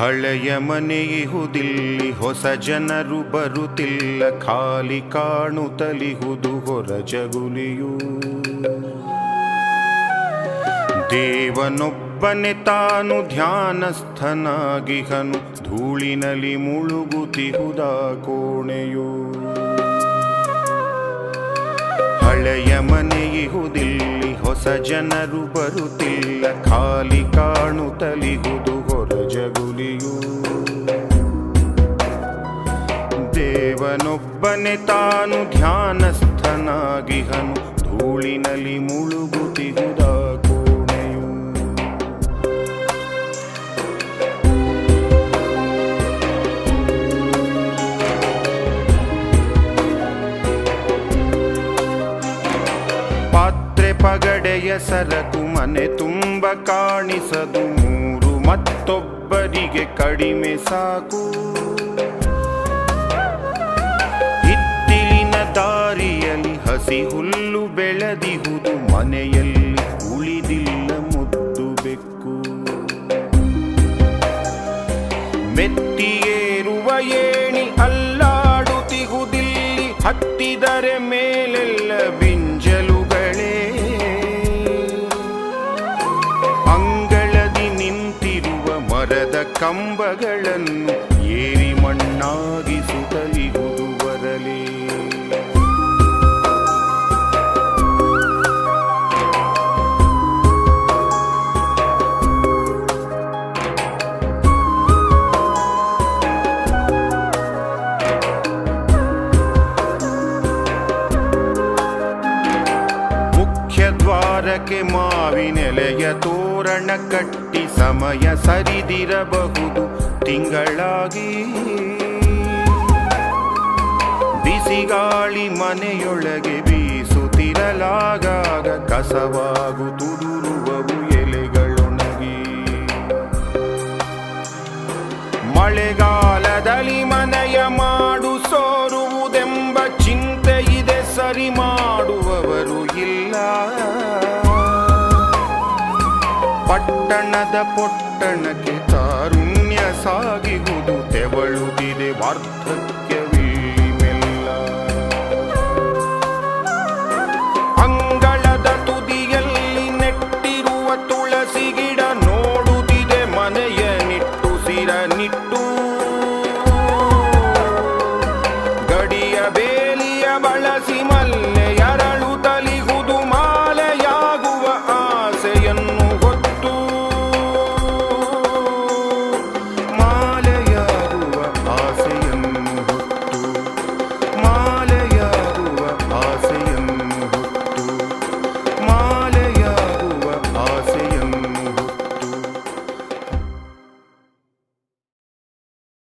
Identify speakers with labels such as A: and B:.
A: ಹಳೆಯ ಮನೆಯಿಹುದಿಲ್ಲಿ ಹೊಸ ಜನರು ಬರುತ್ತಿಲ್ಲ. ಖಾಲಿ ಕಾಣುತ್ತಲಿಹುದು ಹೊರ ಜಗುಲಿಯು. ದೇವನೊಬ್ಬನೆ ತಾನು ಧ್ಯಾನಸ್ಥನಾಗಿಹನು. ಧೂಳಿನಲ್ಲಿ ಮುಳುಗುತಿಹುದ ಕೋಣೆಯು. ಹಳೆಯ ಮನೆಯಿಹುದಿಲ್ಲಿ ಹೊಸ ಜನರು ಬರುತ್ತಿಲ್ಲ. ಖಾಲಿ ಕಾಣುತ್ತಲಿಹುದು ಹೊರ ಜಗುಲಿಯು. ದೇವನೊಬ್ಬನೆ ತಾನು ಧ್ಯಾನಸ್ಥನಾಗಿಹನು ಧೂಳಿನಲ್ಲಿ ಮುಳುಗುತಿಹುದ ಪಗಡೆಯ ಸರಕು, ಮನೆ ತುಂಬ ಕಾಣಿಸದು. ಮೂರು ಮತ್ತೊಬ್ಬರಿಗೆ ಕಡಿಮೆ ಸಾಕು. ಹಿತ್ತಿಲಿನ ದಾರಿಯಲ್ಲಿ ಹಸಿ ಹುಲ್ಲು ಬೆಳೆದಿಹುದು. ಮನೆಯಲ್ಲಿ ಉಳಿದಿಲ್ಲ ಮುದ್ದು ಬೆಕ್ಕು. ಮೆತ್ತಿಯೇರುವ ಏಣಿ ಅಲ್ಲಾಡುತ್ತಿಗುದಿಲ್ಲಿ ಹತ್ತಿದರೆ ಮೇಲೆಲ್ಲ ಕಂಬಗಳನ್ನು ಏರಿ ಮಣ್ಣಾಗಿಸುತ್ತಲಿಹುದು ಬರಲೇ ದ್ವಾರಕ್ಕೆ ಮಾವಿನೆಲೆಯ ತೋರಣ ಕಟ್ಟಿ ಸಮಯ ಸರಿದಿರಬಹುದು. ತಿಂಗಳಾಗಿ ಬಿಸಿಗಾಳಿ ಮನೆಯೊಳಗೆ ಬೀಸುತ್ತಿರಲಾಗಾಗ ಕಸವಾಗು ತುದುರುವವು ಎಲೆಗಳೊಣಗಿ. ಮಳೆಗಾಲದಲ್ಲಿ ಪಟ್ಟಣದ ಪೊಟ್ಟಣಕ್ಕೆ ತಾರುಣ್ಯ ಸಾಗಿಹುದು ತೆವಳುದಿದೆ ವಾರ್ಧಕ್ಯವಿಲ್ಲಿ